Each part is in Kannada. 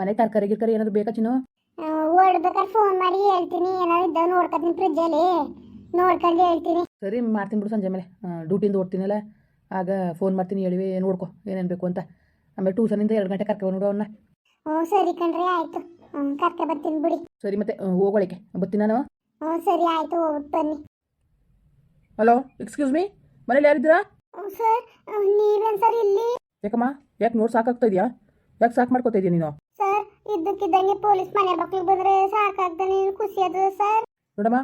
ಮನೆ ತರಕಾರಿ ಗಿರ್ಕಾರಿ ಏನಾದ್ರು ಬೇಕಾ ಚಿನ್ನು? ಓಡ್ಬೇಕಾದ್ರೆ ಫೋನ್ ಮಾಡಿ ಹೇಳ್ತೀನಿ. ಏನಾದ್ರು ಇದ್ದಾವೆ ನೋಡ್ಕೊತೀನಿ ಫ್ರಿಜ್ಜಲ್ಲಿ ನೋಡ್ಕೊಂಡು ಹೇಳ್ತೀನಿ. ಸರಿ ಮಾಡ್ತೀನಿ ಬಿಡು ಸಂಜೆ ಮೇಲೆ. ಡ್ಯೂಟಿಯಿಂದ ಓಡ್ತೀನಲ್ಲ ಆಗ ಫೋನ್ ಮಾಡ್ತೀನಿ ಹೇಳಿವಿ ನೋಡ್ಕೊ ಏನೇನು ಬೇಕು ಅಂತ. ಆಮೇಲೆ ಟ್ಯೂಷನಿಂದ ಎರಡು ಗಂಟೆ ಕರ್ಕೊಂಡು ಅವನ್ನ ಹ್ಞೂ ಸರಿ ಕಣ್ರಿ ಆಯಿತು. ಕರ್ಕೊಂಡು ಕರ್ಕೆ ಬರ್ತೀನಿ ಬಿಡಿ. ಸರಿ ಮತ್ತೆ ಹೋಗೋಳಿಕೆ ಬರ್ತೀನಿ ನಾನು. ಹ್ಞೂ ಸರಿ ಆಯಿತು ಹೋಗ್ಬಿಟ್ಟು ಬನ್ನಿ. ಹಲೋ ಎಕ್ಸ್ಕ್ಯೂಸ್ ಮೀ ಮನೇಲಿ ಯಾರಿದ್ದೀರಾ? ಸರ್ ನೀವೇನು ಸರ್ ಇಲ್ಲಿ? ಯಾಕಮ್ಮ ಯಾಕೆ ನೋಡಿ ಸಾಕಾಗ್ತಾ ಇದೆಯಾ? ಯಾಕೆ ಸಾಕು ಮಾಡ್ಕೋತಾ ಇದೆಯಾ ನೀನು? ಸರ್ ಇದ್ದಕ್ಕಿದ್ದಂಗೆ ಪೊಲೀಸ್ ಮನೆ ಮಕ್ಳಿಗೆ ಬಂದ್ರೆ ಸಾಕಾಗ್ದಾನೆ ಖುಷಿ ಅದ ಸರ್. ನೋಡಮ್ಮ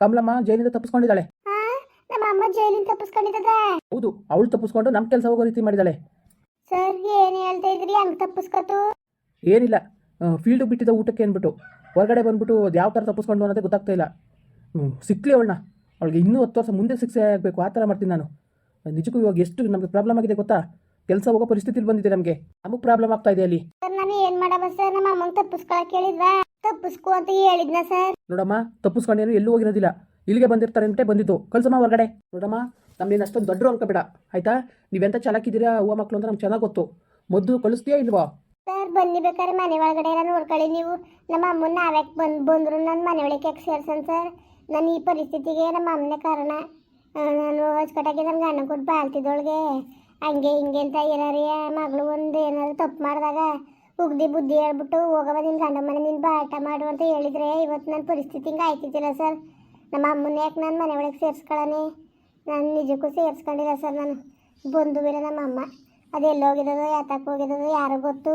ಕಮಲಮ್ಮ ಜೈಲಿಂದ ತಪ್ಪಿಸ್ಕೊಂಡಿದ್ದಾಳೆ. ಆ ನಮ್ಮ ಅಮ್ಮ ಜೈಲಿಂದ ತಪ್ಪಿಸ್ಕೊಂಡಿದ್ದದ ಹೌದು ಅವಳು ತಪ್ಪಿಸ್ಕೊಂಡು ನಮ್ಮ ಕೆಲಸ ಹೋಗೋ ರೀತಿ ಮಾಡಿದಾಳೆ ಸರ್ ಏನ್ ಹೇಳ್ತಾ ಇದ್ರಿ? ಹಂಗ್ ತಪ್ಪಿಸ್ಕೊತು? ಏನಿಲ್ಲ ಫೀಲ್ಡ್ ಬಿಟ್ಟಿದ್ದ ಊಟಕ್ಕೆ ಅಂದ್ಬಿಟ್ಟು ಹೊರಗಡೆ ಬಂದ್ಬಿಟ್ಟು ಅದು ಯಾವ ಥರ ತಪ್ಪಿಸ್ಕೊಂಡು ಅನ್ನೋದೇ ಗೊತ್ತಾಗ್ತಾ ಇಲ್ಲ. ಹ್ಮ್, ಸಿಕ್ಲಿ ಅವಳನ್ನ. ಅವಳಿಗೆ ಇನ್ನೂ ಹತ್ತು ವರ್ಷ ಮುಂದೆ ಶಿಕ್ಷೆ ಆಗಬೇಕು ಆ ಥರ ಮಾಡ್ತೀನಿ ನಾನು. ನಿಜಕ್ಕೂ ಇವಾಗ ಎಷ್ಟು ನಮಗೆ ಪ್ರಾಬ್ಲಮ್ ಆಗಿದೆ ಗೊತ್ತಾ? ಕೆಲಸ ಹೋಗೋ ಪರಿಸ್ಥಿತಿ ಬಂದಿದೆ ನಮಗೆ. ನಮಗೆ ಪ್ರಾಬ್ಲಮ್ ಆಗ್ತಾ ಇದೆ ಅಲ್ಲಿ. ಸರ್ ನಾನು ಏನು ಮಾಡವ ಸರ್? ನಮ್ಮ ಅಮ್ಮಂಗೆ ಹೇಳಿದ್ವಾ? ತಪ್ಪಿಸ್ಕೊ ಅಂತ ಹೇಳಿದ್ನ ಸರ್? ನೋಡಮ್ಮ ತಪ್ಪಿಸ್ಕೊಂಡೇನು ಎಲ್ಲೂ ಹೋಗಿರೋದಿಲ್ಲ. ಇಲ್ಲಿಗೆ ಬಂದಿರ್ತಾರೆ ಅಂತ ಬಂದಿತ್ತು ಕಳ್ಸಮ್ಮ ಹೊರಗಡೆ. ನೋಡಮ್ಮ ನಮ್ಗೆ ಅಷ್ಟೊಂದು ದೊಡ್ಡರು ಅನ್ಕೋಬೇಡ. ಆಯ್ತಾ? ನೀವೆಂತ ಚೆನ್ನಾಗಿದ್ದೀರಾ ಹೂವು ಮಕ್ಕಳು ಅಂತ ನಮ್ಗೆ ಚೆನ್ನಾಗಿ ಗೊತ್ತು. ಮದ್ದು ಕಳಿಸ್ತೀಯಾ ಇಲ್ವಾ? ಸರ್ ಬನ್ನಿ ಬೇಕಾದ್ರೆ ಮನೆ ಒಳಗಡೆ ಎಲ್ಲ ನೋಡ್ಕೊಳ್ಳಿ ನೀವು. ನಮ್ಮ ಅಮ್ಮನ ನಾವ್ಯಾಕೆ ಬಂದು ಬಂದ್ರು ನನ್ನ ಮನೆ ಒಳಗೆ ಯಾಕೆ ಸೇರ್ಸನ್ ಸರ್? ನಾನು ಈ ಪರಿಸ್ಥಿತಿಗೆ ನಮ್ಮ ಅಮ್ಮನೇ ಕಾರಣ. ಆ, ನಾನು ಅಚ್ಚಕಟ್ಟಾಗಿ ನನ್ನ ಗಂಡ ಕೊಟ್ಟು ಬಾಳ್ತಿದ್ದೊಳಗೆ. ಹಂಗೆ ಹಿಂಗೆ ಅಂತ ಇರೋರಿ ಮಗಳು ಒಂದು ಏನಾದ್ರು ತಪ್ಪು ಮಾಡಿದಾಗ ಉಗ್ದಿ ಬುದ್ಧಿ ಹೇಳ್ಬಿಟ್ಟು ಹೋಗವ ನಿನ್ನ ಗಂಡ ಮನೆ ನಿನ್ನ ಬಾಟ ಮಾಡು ಅಂತ ಹೇಳಿದ್ರೆ ಇವತ್ತು ನನ್ನ ಪರಿಸ್ಥಿತಿ ಹಿಂಗೆ ಆಯ್ತಿದ್ದಿಲ್ಲ ಸರ್. ನಮ್ಮ ಅಮ್ಮನ ಯಾಕೆ ನನ್ನ ಮನೆ ಒಳಗೆ ಸೇರಿಸ್ಕೊಳ್ಳೋಣ ನಾನು ನಿಜಕ್ಕೂ ಸೇರಿಸ್ಕೊಂಡಿಲ್ಲ ಸರ್ ನಾನು. ಬಂದು ಬೇರೆ ನಮ್ಮ ಅಮ್ಮ. ಅದು ಎಲ್ಲಿ ಹೋಗಿರೋದು ಯಾತಕ್ಕೆ ಹೋಗಿರೋದು ಯಾರು ಗೊತ್ತು?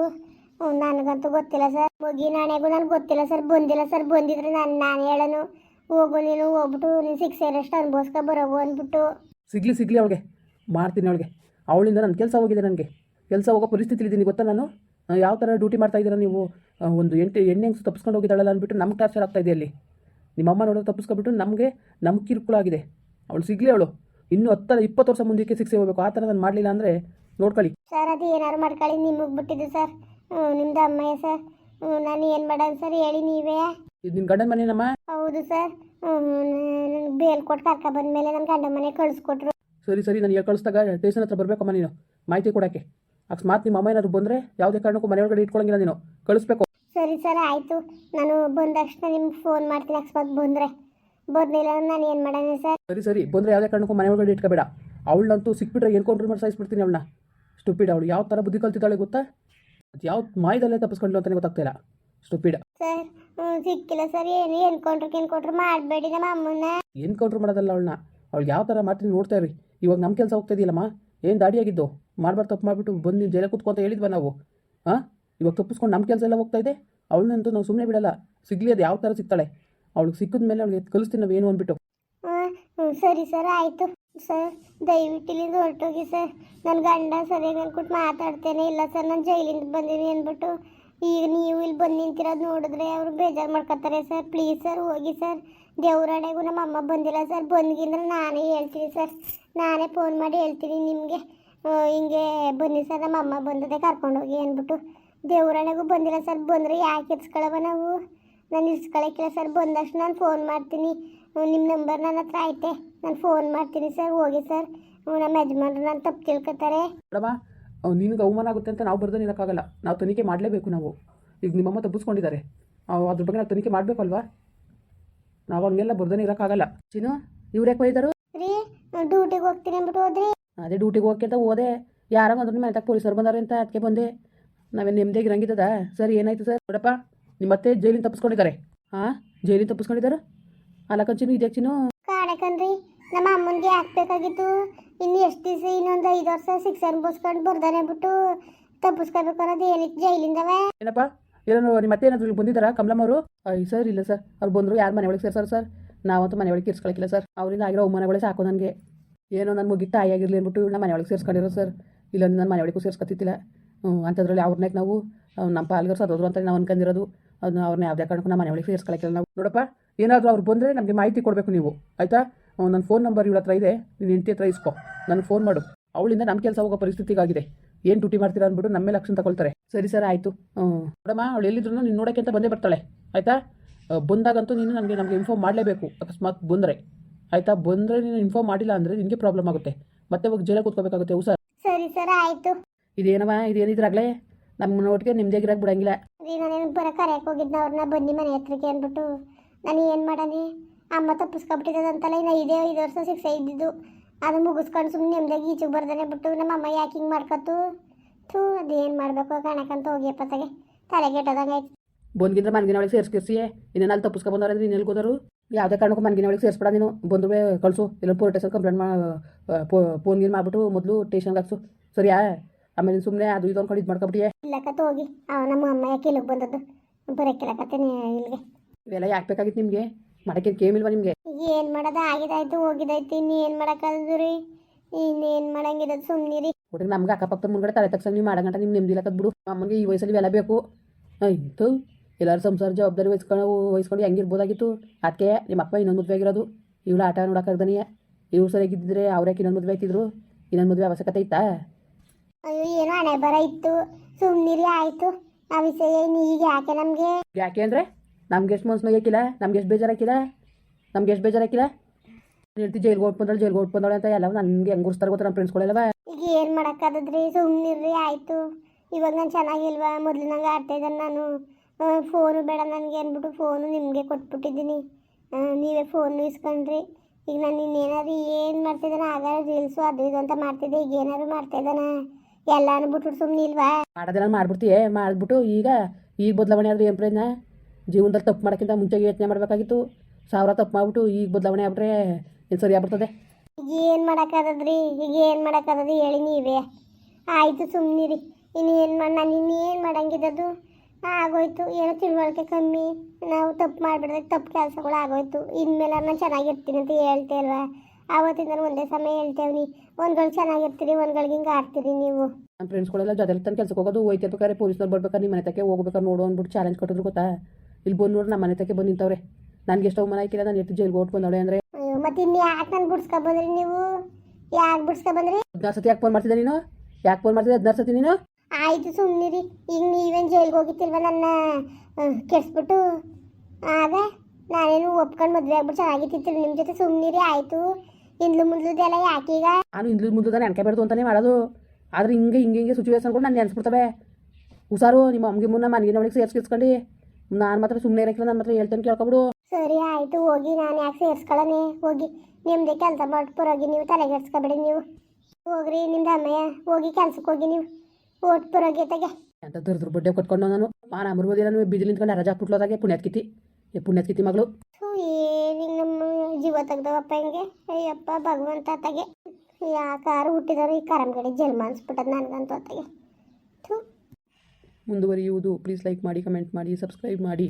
ನನಗಂತೂ ಗೊತ್ತಿಲ್ಲ ಸರ್. ಮುಗಿ ನಾಣ್ಯಾಗೂ ನನಗೆ ಗೊತ್ತಿಲ್ಲ ಸರ್. ಬಂದಿಲ್ಲ ಸರ್. ಬಂದಿದ್ರೆ ನಾನು ನಾನು ಹೇಳೋನು. ಹೋಗು ನೀನು, ಹೋಗ್ಬಿಟ್ಟು ನೀನು ಶಿಕ್ಷೆ ಎಷ್ಟು ಅನ್ಭವಿಸ್ಕೊ ಬರೋಗು ಅಂದ್ಬಿಟ್ಟು. ಸಿಗ್ಲಿ ಸಿಗ್ಲಿ ಅವಳಿಗೆ. ಮಾಡ್ತೀನಿ ಅವಳಿಗೆ. ಅವಳಿಂದ ನನ್ನ ಕೆಲಸ ಹೋಗಿದೆ ನನಗೆ. ಕೆಲಸ ಹೋಗೋ ಪರಿಸ್ಥಿತಿಲಿ ಇದ್ದೀನಿ ಗೊತ್ತಾ ನಾನು? ಯಾವ ಥರ ಡ್ಯೂಟಿ ಮಾಡ್ತಾ ಇದ್ದೀರಾ ನೀವು? ಒಂದು ಎಂಟು ಎಣ್ಣೆ ಹೆಂಗ್ಸು ತಪ್ಪಿಸ್ಕೊಂಡು ಹೋಗಿದ್ದಾಳಲ್ಲ ಅಂದ್ಬಿಟ್ಟು ನಮ್ಗೆ ಟಾರ್ಚರ್ ಆಗ್ತಾ ಇದೆ ಅಲ್ಲಿ? ನಿಮ್ಮಮ್ಮ ನೋಡೋದು ತಪ್ಪಿಸ್ಕೊಬಿಟ್ಟು ನಮಗೆ ನಮ್ಮ ಕಿರುಕುಳ ಆಗಿದೆ. ಅವಳು ಸಿಗಲಿ ಅವಳು. ಇನ್ನೂ ಹತ್ತರ ಇಪ್ಪತ್ತು ವರ್ಷ ಮುಂದಕ್ಕೆ ಸಿಕ್ಸಿ ಹೋಗಬೇಕು. ಆ ಥರ ನಾನು ಮಾಡಲಿಲ್ಲ ಅಂದರೆ ನೋಡ್ಕೊಳ್ಳಿ. ಸರ್ ಅದು ಏನಾರು ಮಾಡ್ಕೊಳ್ಳಿ. ನಿಮಗೆ ಬಿಟ್ಟಿದ್ದು ಸರ್ ನಿಮ್ದು ಅಮ್ಮಯ್ಯ ಸರ್ ನಾನು ಏನು ಮಾಡೋಣ ಸರ್ ಹೇಳಿ ನೀವೇ. ಇದು ನಿಮ್ಮ ಗಂಡನ ಮನೆನಮ್ಮ? ಹೌದು ಸರ್ ನನಗೆ ಬೇಲ್ ಕೊಟ್ಟು ಬಂದ ಮೇಲೆ ನನ್ನ ಗಂಡ ಮನೆ ಕಳಿಸ್ಕೊಟ್ರು. ಸರಿ ಸರಿ ನಾನು ಹೇಳಿ ಕಳಿಸ್ದಾಗ ಸ್ಟೇಷನ್ ಹತ್ರ ಬರಬೇಕಮ್ಮ ನೀನು. ಮಾಹಿತಿ ಕೊಡೋಕ್ಕೆ. ಅಕಸ್ಮಾತ್ ನಿಮ್ಮ ಅಮ್ಮ ಏನಾದ್ರು ಬಂದರೆ ಯಾವುದೇ ಕಾರಣಕ್ಕೂ ಮನೆ ಒಳಗಡೆ ಇಟ್ಕೊಳಂಗಿಲ್ಲ ನೀನು. ಕಳಿಸ್ಬೇಕು. ಸರಿ ಸರ್ ಆಯಿತು. ನಾನು ಬಂದ ತಕ್ಷಣ ನಿಮ್ಗೆ ಫೋನ್ ಮಾಡ್ತೀನಿ. ಅಕಸ್ಮಾತ್ ಬಂದರೆ. ಬಂದಿಲ್ಲ ನಾನು ಏನು ಮಾಡೋಣ ಸರ್? ಸರಿ ಸರಿ ಬಂದರೆ ಯಾವುದೇ ಕಾರಣಕ್ಕೂ ಮನೆ ಒಳಗಡೆ ಇಟ್ಕೋಬೇಡ. ಅವಳಂತೂ ಸಿಕ್ಬಿಟ್ರೆ ಏನು ಕೌಂಟ್ರ್ ಮಾಡಿ ಸಾಯಿಸ್ಬಿಡ್ತೀನಿ ಅವಳನ್ನ? ಸ್ಟುಪಿಡ್ ಅವಳು. ಯಾವ ಥರ ಬುದ್ಧಿ ಕಲ್ತಿದ್ದಾಳೆ ಗೊತ್ತಾ? ಅದು ಯಾವ ಮಾಯದಲ್ಲೇ ತಪ್ಪಿಸ್ಕೊಂಡ್ಲು ಅಂತಲೇ ಗೊತ್ತಾಗ್ತಿಲ್ಲ ಸ್ಟುಪಿಡ್ ಸರ್ ಸಿಕ್ಕಿಲ್ಲ ಸರ್. ಏನು ಎನ್ಕೌಂಟ್ರಿಗೆ ಎನ್ಕೌಂಟ್ರ್ ಮಾಡಬೇಡಿ ನಮ್ಮ ಅಮ್ಮನ ಎನ್ಕೌಂಟ್ರ್ ಮಾಡೋದಲ್ಲ ಅವಳನ್ನ? ಅವಳು ಯಾವ ಥರ ಮಾಡ್ತೀನಿ ನೋಡ್ತಾ ಇರಿ. ಇವಾಗ ನಮ್ಮ ಕೆಲಸ ಹೋಗ್ತಾ ಇದೆಯಲ್ಲಮ್ಮ ಏನು ದಾಡಿಯಾಗಿದ್ದು? ಮಾಡ್ಬಾರ್ದು ತಪ್ಪು ಮಾಡಿಬಿಟ್ಟು ಬಂದು ನೀವು ಜೈಲ ಕೂತ್ಕೊಂತ ಹೇಳಿದ್ವಾ ನಾವು? ಹಾಂ ಇವಾಗ ತಪ್ಪಿಸ್ಕೊಂಡು ನಮ್ಮ ಕೆಲಸ ಎಲ್ಲ ಹೋಗ್ತಾ ಇದೆ? ಅವಳನ್ನಂತೂ ನಾವು ಸುಮ್ಮನೆ ಬಿಡಲ್ಲ. ಸಿಗಲಿ ಅದು ಯಾವ ಥರ ಸಿಗ್ತಾಳೆ? ಅವಳಿಗೆ ಸಿಕ್ಕಿದ ಮೇಲೆ ಅವಳಿಗೆ ಕಲಿಸ್ತೀನಿ ನಾವು ಏನು ಅಂದ್ಬಿಟ್ಟು. ಸರಿ ಸರ್, ಆಯಿತು. ಸರ್, ದಯವಿಟ್ಟು ಇಲ್ಲಿಂದ ಹೊರಟೋಗಿ ಸರ್. ನನ್ನ ಗಂಡ ಸರಿಯಾಗಿ ಅನ್ಕೊಟ್ಟು ಮಾತಾಡ್ತೇನೆ ಇಲ್ಲ ಸರ್, ನಾನು ಜೈಲಿಂದ ಬಂದೀನಿ ಅಂದ್ಬಿಟ್ಟು. ಈಗ ನೀವು ಇಲ್ಲಿ ಬಂದು ನಿಂತಿರೋದು ನೋಡಿದ್ರೆ ಅವರು ಬೇಜಾರು ಮಾಡ್ಕೊತಾರೆ ಸರ್. ಪ್ಲೀಸ್ ಸರ್, ಹೋಗಿ ಸರ್. ದೇವ್ರಾಣೆಗೂ ನಮ್ಮ ಅಮ್ಮ ಬಂದಿಲ್ಲ ಸರ್. ಬಂದ್ಗಿಂದ್ರೆ ನಾನೇ ಹೇಳ್ತೀನಿ ಸರ್. ನಾನೇ ಫೋನ್ ಮಾಡಿ ಹೇಳ್ತೀನಿ ನಿಮಗೆ. ಹಿಂಗೆ ಬನ್ನಿ ಸರ್, ನಮ್ಮ ಅಮ್ಮ ಬಂದದೆ ಕರ್ಕೊಂಡೋಗಿ ಅಂದ್ಬಿಟ್ಟು. ದೇವ್ರಣೆಗೂ ಬಂದಿಲ್ಲ ಸರ್. ಬಂದರೆ ಯಾಕೆ ಇರ್ಸ್ಕೊಳವ ನಾವು? ನಾನು ಇರ್ಸ್ಕೊಳಕ್ಕಿಲ್ಲ ಸರ್. ಬಂದಷ್ಟು ನಾನು ಫೋನ್ ಮಾಡ್ತೀನಿ. ನಿಮ್ಮ ನಂಬರ್ ನನ್ನ ಹತ್ರ ಐತೆ. ನಾನು ಫೋನ್ ಮಾಡ್ತೀನಿ ಸರ್. ಹೋಗಿ ಸರ್. ನಮ್ಮ ಯಜಮಾನ್ರು ನಾನು ತಪ್ಪು ತಿಳ್ಕೊತಾರೆ. ನಿನಗೆ ಅವಮಾನ ಆಗುತ್ತೆ ಅಂತ ನಾವು ಬರ್ದೇ ಇರೋಕ್ಕಾಗಲ್ಲ ನಾವು ತನಿಖೆ ಮಾಡಲೇಬೇಕು ನಾವು. ಈಗ ನಿಮ್ಮಮ್ಮ ತಪ್ಪಿಸ್ಕೊಂಡಿದ್ದಾರೆ. ಅದ್ರ ಬಗ್ಗೆ ನಾವು ತನಿಖೆ ಮಾಡಬೇಕಲ್ವಾ? ನಾವು ಹಂಗೆಲ್ಲ ಬರ್ದೇ ಇರೋಕ್ಕಾಗಲ್ಲ. ಚಿನ್ನು ಇವ್ರು ಯಾಕೆ ಬೈದರು? ರೀ ಡ್ಯೂಟಿಗೆ ಹೋಗ್ತೀನಿ ಅಂದ್ಬಿಟ್ಟು ಹೋದ್ರಿ. ಅದೇ ಡ್ಯೂಟಿಗೆ ಹೋಗಿ ಅಂತ ಹೋದೆ. ಯಾರೋ ಅದ್ರ ಮೇಲೆ ತಕ್ಕ ಪೊಲೀಸರು ಬಂದಾರೆ ಅಂತ ಅದಕ್ಕೆ ಬಂದೆ. ನಾವೇನು ನೆಮ್ಮದಿಯಾಗಿ ಇರಂಗಿದ್ದದ ಸರ್ ಏನಾಯ್ತು ಸರ್? ನೋಡಪ್ಪ ನಿಮ್ಮ ಮತ್ತೆ ಜೈಲಿನ ತಪ್ಪಿಸ್ಕೊಂಡಿದ್ದಾರೆ. ಹಾಂ ಜೈಲಿನ ತಪ್ಪಿಸ್ಕೊಂಡಿದ್ದಾರೆ? ಅಲ್ಲ ಕಂಚಿನು ಇದೆ ಚಿನ್ನು? ಕಾಣಕನ್ರಿ ನಮ್ಮ ಅಮ್ಮನಿಗೆ ಹಾಕ್ಬೇಕಾಗಿತ್ತು. ಇನ್ನು ಎಷ್ಟು ದಿವಸ ಇನ್ನೊಂದು ಐದು ವರ್ಷ ಸಿಕ್ಸ್ ಅನ್ಬೋಸ್ಕೊಂಡು ಬರ್ದಾನೆ ಬಿಟ್ಟು ತಪ್ಪಿಸ್ಕೋಬೇಕು ಅನ್ನೋದು ಏನಿತ್ತು ಜೈಲಿಂದವೇ? ಏನಪ್ಪ? ಏನೋ ನಿಮ್ಮ ಮತ್ತೆ ಏನಾದರೂ ಇಲ್ಲಿ ಬಂದಿದ್ದಾರಾ? ಕಮಲಮ್ಮ ಅವರು? ಸರ್ ಇಲ್ಲ ಸರ್. ಅವ್ರು ಬಂದರು, ಯಾರು ಮನೆ ಒಳಗೆ ಸೇರ್ಸಾರ ಸರ್? ನಾವಂತೂ ಮನೆ ಒಳಗೆ ಇರ್ಸ್ಕೊಳಕ್ಕಿಲ್ಲ ಸರ್. ಅವರಿಂದ ಆಗಿರೋ ಅವಮಾನಗಳೇ ಸಾಕು ನನಗೆ. ಏನೋ ನನ್ನ ಮುಗಿ ತಾಯಿ ಆಗಿರಲಿ ಅಂದ್ಬಿಟ್ಟು ನಮ್ಮ ಮನೆ ಒಳಗೆ ಸೇರ್ಸ್ಕೊಂಡಿರೋ ಸರ್. ಇಲ್ಲ ನನ್ನ ಮನೆ ಒಳಗೂ ಸೇರ್ಸ್ಕೊತಿತ್ತಿಲ್ಲ ಅಂಥದ್ರಲ್ಲಿ ಅವ್ರನ್ನ ನಾವು ನಮ್ಮ ಪಾಲ್ಗರು ಸದೋದ್ರು ಅಂತ ನಾವು ಅನ್ಕೊಂಡಿರೋದು ಅದನ್ನ ಅವ್ರನ್ನ ಯಾವುದೇ ಕಾರಣಕ್ಕೂ ನಮ್ಮ ಮನೆ ಒಳಗೆ ಸೇರ್ಸ್ಕೊಳಕ್ಕಿಲ್ಲ ನಾವು. ನೋಡಪ್ಪ, ಏನಾದರೂ ಅವ್ರು ಬಂದರೆ ನಮಗೆ ಮಾಹಿತಿ ಕೊಡಬೇಕು ನೀವು. ಆಯಿತಾ? ನನ್ನ ಫೋನ್ ನಂಬರ್ ಇವಳ ಹತ್ರ ಇದೆ. ನೀನು ಹೆಂಡತಿ ಹತ್ರ ಇಸ್ಕೊ. ನನಗೆ ಫೋನ್ ಮಾಡು. ಅವಳಿಂದ ನಮ್ಮ ಕೆಲಸ ಹೋಗೋ ಪರಿಸ್ಥಿತಿಗಾಗಿದೆ ಏನು ಡ್ಯೂಟಿ ಮಾಡ್ತೀರಾ ಅಂದ್ಬಿಟ್ಟು ನಮ್ಮ ಮೇಲೆ ಅಕ್ಷನ್ ತಗೊಳ್ತಾರೆ. ಸರಿ ಸರ್ ಆಯಿತು. ನೋಡಮ್ಮ ಅವಳು ಎಲ್ಲಿದ್ರು ನೀನು ನೋಡಕ್ಕೆ ಅಂತ ಬಂದೇ ಬರ್ತಾಳೆ. ಆಯಿತಾ? ಬಂದಾಗಂತೂ ನೀನು ನನಗೆ ನಮಗೆ ಇನ್ಫಾರ್ಮ್ ಮಾಡಲೇಬೇಕು. ಅಕಸ್ಮಾತ್ ಬಂದರೆ. ಆಯಿತಾ? ಬಂದರೆ ನೀನು ಇನ್ಫಾರ್ಮ್ ಮಾಡಿಲ್ಲ ಅಂದರೆ ನಿನಗೆ ಪ್ರಾಬ್ಲಮ್ ಆಗುತ್ತೆ. ಮತ್ತೆ ಹೋಗಿ ಜೈಲ ಕೂತ್ಕೋಬೇಕಾಗುತ್ತೆ. ಸರ್ ಸರಿ ಸರ್ ಆಯಿತು. ಇದೇನವ? ಇದೇನಿದ್ರಾಗಲೇ? ನಮ್ಮ ಒಟ್ಟಿಗೆ ಗಿರಾಕ್ ಬಿಡಂಗಿಲ್ಲ. ನಾನೇನು ಬರ ಕರೆಯಕ್ಕೆ ಹೋಗಿದ್ನ ಅವ್ರನ್ನ ಬನ್ನಿ ಮನೆ ಹತ್ರಕ್ಕೆ ಅಂದ್ಬಿಟ್ಟು. ನಾನು ಏನು ಮಾಡನೆ ಅಮ್ಮ ತಪ್ಪಿಸ್ಕೊಬಿಟ್ಟಿದ್ದದಂತಲ್ಲ ಇನ್ನು ಇದೇ ಐದು ವರ್ಷ ಸಿಕ್ಸ್ ಇದ್ದಿದ್ದು. ಅದು ಮುಗಿಸ್ಕೊಂಡು ಸುಮ್ಮನೆ ನೆಮ್ಮದಾಗಿ ಈಚೆಗೆ ಬರ್ದಾನೆ ಬಿಟ್ಟು ನಮ್ಮ ಅಮ್ಮ ಯಾಕೆ ಹಿಂಗೆ ಮಾಡ್ಕೊತು? ಥೂ ಅದೇನು ಮಾಡಬೇಕು? ಕಾಣಕ್ಕಂತ ಹೋಗಿಯಪ್ಪ ತಗೆ. ತಲೆ ಕೆಟ್ಟದಂಗೆ ಆಯ್ತು. ಬಂದ್ಗಿಂದ್ರೆ ಮನ್ಗಿನ ಒಳಗೆ ಸೇರಿಸ್ಕಿರ್ಸಿ ಇನ್ನೇನು ಅಲ್ಲಿ ತಪ್ಪಿಸ್ಕೊ ಬಂದವ್ರೆ ಅಂದ್ರೆ ಇನ್ನೆಲ್ಲಿ ಹೋದರು? ಯಾವುದೇ ಕಾರಣಕ್ಕೂ ಮನ್ಗಿನ ಒಳಗೆ ಸೇರಿಸ್ಬೇಡ ನೀನು. ಬಂದ್ರೆ ಕಳಿಸು. ಇಲ್ಲ ಪೊಲೀಸ್ ಸ್ಟೇಷನ್ ಕಂಪ್ಲೇಂಟ್ ಮಾ ಫೋನ್ ಗೀನ್ ಮಾಡ್ಬಿಟ್ಟು ಮೊದಲು ಟೇಷನ್ಗೆ ಹಾಕ್ಸು. ಸರಿಯಾ? ಆಮೇಲೆ ಸುಮ್ಮನೆ ಅದು ಇದು ಅನ್ಕೊಂಡು ಇದು ಮಾಡ್ಕೊಬಿಟ್ಟಿಯೇ ಇಲ್ಲಕತ್ತ ಹೋಗಿ. ನಮ್ಮ ಅಮ್ಮ ಯಾಕೆ ಇಲ್ಲಿಗೆ ಬಂದದ್ದು? ಬರೋಕ್ಕಿಲ್ಲಕತ್ತೆ ಇಲ್ಲಿಗೆ. ಇವೆಲ್ಲ ಯಾಕೆ ಬೇಕಾಗಿತ್ತು ನಿಮಗೆ? ಮಾಡೋಕ್ಕೆ ಕೇಮಿಲ್ವಾ ನಿಮಗೆ? ಏನು ಮಾಡೋದು? ಆಗಿದಾಯ್ತು ಹೋಗಿದಾಯ್ತು. ನೀನು ಏನು ಮಾಡೋಕ್ಕಾಗದು ರೀ ಇನ್ನೇನು ಮಾಡಂಗಿರೋದು ಸುಮ್ಮನಿರಿ ಒಟ್ಟಿಗೆ ನಮ್ಗೆ ಅಕ್ಕಪಕ್ಕ ಮುಂದ್ಗಡೆ ತಲೆ ತಕ್ಷಣ ನೀವು ಮಾಡಂಗಂಟ ನಿಮ್ಗೆ ನೆಮ್ಮದಿಲಕ್ಕದ್ ಬಿಡು. ಅಮ್ಮನಿಗೆ ಈ ವಯಸ್ಸಲ್ಲಿ ಇವೆಲ್ಲ ಬೇಕು. ಆಯ್ತು. ಎಲ್ಲರೂ ಸಂಸಾರ ಜವಾಬ್ದಾರಿ ವಹಿಸ್ಕೊಂಡು ವಹಿಸ್ಕೊಂಡು ಹೆಂಗಿರ್ಬೋದಾಗಿತ್ತು. ಅದಕ್ಕೆ ನಿಮ್ಮ ಅಪ್ಪ ಇನ್ನೊಂದು ಮದುವೆ ಆಗಿರೋದು. ಇವಳು ಆಟ ನೋಡೋಕ್ಕಾಗ್ದಾನೆ ಇವ್ರು ಸರಿಯಾಗಿದ್ದರೆ ಅವ್ರ್ಯಾಕೆ ಇನ್ನೊಂದು ಮದುವೆ ಆಯ್ತಿದ್ರು? ಇನ್ನೊಂದು ಮದುವೆ ಅವಶ್ಯಕತೆ ಇತ್ತಾ? ಅಯ್ಯೋ ಏನೋ ಹಣೆ ಬರ ಇತ್ತು. ಸುಮ್ಮನಿರಿ ಆಯಿತು. ಆ ವಿಷಯ ಈಗ ಯಾಕೆ ನಮಗೆ? ಯಾಕೆ ಅಂದ್ರೆ ನಮ್ಗೆ ಎಷ್ಟು ಮನಸ್ಸು ನೋಯ್ಯಾಕಿಲ್ಲ ನಮ್ಗೆ ಎಷ್ಟು ಬೇಜಾರಾಕಿಲ್ಲ. ನಮ್ಗೆ ಎಷ್ಟು ಬೇಜಾರಾಕಿಲ್ಲ? ಹೇಳ್ತಿ ಜೈಲ್ಗೆ ಓಟ್ ಬಂದಳು ಜೈಲ್ಗೆ ಓಟ್ ಬಂದವಳೆ ಅಂತ ಎಲ್ಲ ನನಗೆ ಹೆಂಗ್ ಗುರ್ಸ್ತಾರೆ ಗೊತ್ತಾ ನಮ್ಮ ಫ್ರೆಂಡ್ಸ್ಗಳೆಲ್ಲವ ಈಗ ಏನು ಮಾಡೋಕ್ಕಾಗದ್ರಿ ಸುಮ್ಮನಿರ್ರಿ ಆಯಿತು. ಇವಾಗ ನಾನು ಚೆನ್ನಾಗಿಲ್ವಾ? ಮೊದಲು ನಂಗೆ ಆಡ್ತಾ ಇದ್ದಾನೆ ನಾನು. ಫೋನು ಬೇಡ ನನಗೆ ಅಂದ್ಬಿಟ್ಟು ಫೋನು ನಿಮಗೆ ಕೊಟ್ಬಿಟ್ಟಿದ್ದೀನಿ. ನೀವೇ ಫೋನ್ ಇಸ್ಕೊಂಡ್ರಿ. ಈಗ ನಾನು ಇನ್ನೇನಾದ್ರು ಏನು ಮಾಡ್ತಿದ್ದಾನೆ ಆಗ ರೀಲ್ಸು ಅದು ಇದು ಅಂತ ಮಾಡ್ತಿದ್ದೆ. ಈಗ ಏನಾದ್ರು ಮಾಡ್ತಾಯಿದ್ದಾನೆ ಎಲ್ಲ ಎಲ್ಲಾನು ಬಿಟ್ಬಿಟ್ಟು ಸುಮ್ಮನೆ ಇಲ್ವಾ ಮಾಡೋದೆಲ್ಲ ಮಾಡ್ಬಿಡ್ತೀಯ? ಮಾಡಿಬಿಟ್ಟು ಈಗ ಈಗ ಬದಲಾವಣೆ ಆದ್ರೆ ಏನು ಪ್ರಯತ್ನ? ಜೀವನದಲ್ಲಿ ತಪ್ಪು ಮಾಡೋಕ್ಕಿಂತ ಮುಂಚೆಗೆ ಯೋಚನೆ ಮಾಡಬೇಕಾಗಿತ್ತು. ಸಾವಿರ ತಪ್ಪು ಮಾಡ್ಬಿಟ್ಟು ಈಗ ಬದಲಾವಣೆ ಆಗ್ಬಿಟ್ರೆ ಏನು ಸರಿ ಆಗ್ಬಿಡ್ತದೆ. ಈಗ ಏನು ಮಾಡೋಕ್ಕಾಗದ್ರಿ ಈಗ ಏನು ಮಾಡೋಕ್ಕಾಗದು ಹೇಳಿ ನೀವೇ. ಆಯಿತು ಸುಮ್ಮನಿರಿ ಇನ್ನು ಏನು ಮಾಡಿ ನಾನು ಇನ್ನೇನು ಏನು ಮಾಡಂಗಿದ್ದದು ಆಗೋಯ್ತು. ಏನೋ ತಿಳುವಳಿಕೆ ಕಮ್ಮಿ. ನಾವು ತಪ್ಪು ಮಾಡಿಬಿಡ್ದೆ ತಪ್ಪು ಕೆಲಸಗಳು ಆಗೋಯ್ತು. ಇನ್ಮೇಲೆ ನಾನು ಚೆನ್ನಾಗಿರ್ತೀನಿ ಅಂತ ಹೇಳ್ತೆ ಅಲ್ವಾ? ಆವತ್ತಿಂದ ಒಂದೇ ಸಮಯ ಹೇಳ್ತೇವ್ರಿ ಒಂದ್ಗಳು ಚೆನ್ನಾಗಿರ್ತೀರಿ ಒಂದ್ಗಳಿಗೆ ಹಿಂಗೆ ಆಡ್ತೀರಿ ನೀವು. ನಮ್ಮ ಫ್ರೆಂಡ್ಸ್ಗಳೆಲ್ಲ ಜೊತೆಲಿ ತಂದು ಕೆಲಸಕ್ಕೆ ಹೋಗೋದು ಹೋಯ್ತಿರ್ಬೇಕಾದ್ರೆ ಪೊಲೀಸ್ನವ್ರು ಬರ್ಬೇಕಾದ್ರೆ ನಿಮ್ಮ ಮನೆ ತಕ್ಕೆ ಹೋಗ್ಬೇಕಾದ್ರೆ ನೋಡು ಅಂದ್ಬಿಟ್ಟು ಚಾಲೆಂಜ್ ಕೊಟ್ಟಿದ್ರು ಗೊತ್ತಾ? ಇಲ್ಲಿ ಬಂದು ನೋಡಿ ನಮ್ಮ ಮನೆ ತಕ್ಕೆ ಬಂದು ನಿಂತವ್ರೆ. ನನಗೆ ಎಷ್ಟೋ ಮನೆ ಹಾಕಿಲ್ಲ ನಾನು ಎಷ್ಟು ಜೈಲ್ಗೆ ಓಟ್ ಬಂದವಳೆ ಅಂದರೆ. ಅಯ್ಯೋ ಮತ್ತೆ ಇನ್ನು ಯಾಕೆ ನಾನು ಬಿಡ್ಸ್ಕೊಬಂದ್ರಿ ನೀವು? ಯಾಕೆ ಬಿಡ್ಸ್ಕೊಬಂದ್ರಿ ಹದಿನಾರು ಸತಿ ಯಾಕೆ ಫೋನ್ ಮಾಡ್ತಿದ್ದೆ ನೀನು? ಯಾಕೆ ಫೋನ್ ಮಾಡ್ತಿದ್ದೆ ಹದಿನಾರು ಸತಿ ನೀನು? ಆಯಿತು ಸುಮ್ಮನಿರಿ ಈಗ ನೀವೇನು ಜೈಲ್ಗೆ ಹೋಗಿತ್ತಿಲ್ವ ನನ್ನ ಕೆಡಿಸ್ಬಿಟ್ಟು? ಆಗ ನಾನೇನು ಒಪ್ಕೊಂಡು ಮದುವೆ ಆಗ್ಬಿಟ್ಟು ಚೆನ್ನಾಗಿತ್ತಿರ್ತೀನಿ ನಿಮ್ಮ ಜೊತೆ ಸುಮ್ಮನಿರಿ ಆಯಿತು. ಇಂದ್ಲು ಮುಂದ್ಲದೆಲ್ಲ ಯಾಕೀಗ ನಾನು ಇಂದ್ಲು ಮುಂದ್ಲದ ನಾನು ಅಂತಾನೆ ಮಾಡೋದು. ಆದ್ರೆ ಹಿಂಗೆ ಹಿಂಗೆ ಹಿಂಗೆ ಸಿಚುವೇಶನ್ಗಳು ನಾನು ನೆನೆಸ್ಬಿಡ್ತವೆ ಹುಷಾರು ನಿಮ್ಮ ಅಮ್ಮಗೆ ಮುನ್ನ ಮನೆಗೆ ನೋಡಿ ಸೇರ್ಸ್ಕಿಸ್ಕೊಂಡು ನಾನು ಮಾತ್ರ ಸುಮ್ಮನೆ ಇರಕ್ಕಿಲ್ಲ ನಾನು ಮಾತ್ರ ಹೇಳ್ತೇನೆ ಕೇಳ್ಕೊಬಿಡು. ಸರಿ ಆಯಿತು ಹೋಗಿ ನಾನು ಯಾಕೆ ಸೇರಿಸ್ಕೊಳ್ಳನೆ ಹೋಗಿ ನಿಮ್ಮದೇ ಕೆಲಸ ಹೋಗಿ ನೀವು ತಲೆಗೆಡ್ಸ್ಕೊಬೇಡಿ ನೀವು. ಹೋಗ್ರಿ ನಿಮ್ದು ಅಮ್ಮಯ್ಯ ಹೋಗಿ ಕೆಲ್ಸಕ್ಕೆ ಹೋಗಿ ನೀವು. ಓಟ್ ಪುರೋಗಿ ತೆಗೆ ಅಂತ ದುರ್ ಬಡ್ಡೆ ಕೊಟ್ಕೊಂಡು ನಾನು? ಮಾನ ಅಮರ್ಬೋದಿಲ್ಲ ನೀವು ಬಿಜಲಿ ನಿಂತ್ಕೊಂಡು ರಜಾ ಪುಟ್ಲೋದಾಗೆ ಪುಣ್ಯತ್ಕಿತಿ ಏ ಪುಣ್ಯತ್ಕಿತಿ ಮಗಳು. ಏನಿಂಗ್ ಏನ್ ನಮ್ಮ ಜೀವ ತೆಗ್ದವಪ್ಪ ಹಿಂಗೆ? ಅಯ್ಯಪ್ಪ ಭಗವಂತ ತಗೆ ಯಾಕಾರು ಹುಟ್ಟಿದಾರೆ ಈ ಕರಮ್ಗಡೆ ಜನ್ಮ ಅನ್ಸ್ಬಿಟ್ಟದ ನನಗಂತೂ ಅತ್ತಗೆ. ಥೂ. ಮುಂದುವರಿಯುವುದು. ಪ್ಲೀಸ್ ಲೈಕ್ ಮಾಡಿ ಕಮೆಂಟ್ ಮಾಡಿ ಸಬ್ಸ್ಕ್ರೈಬ್ ಮಾಡಿ.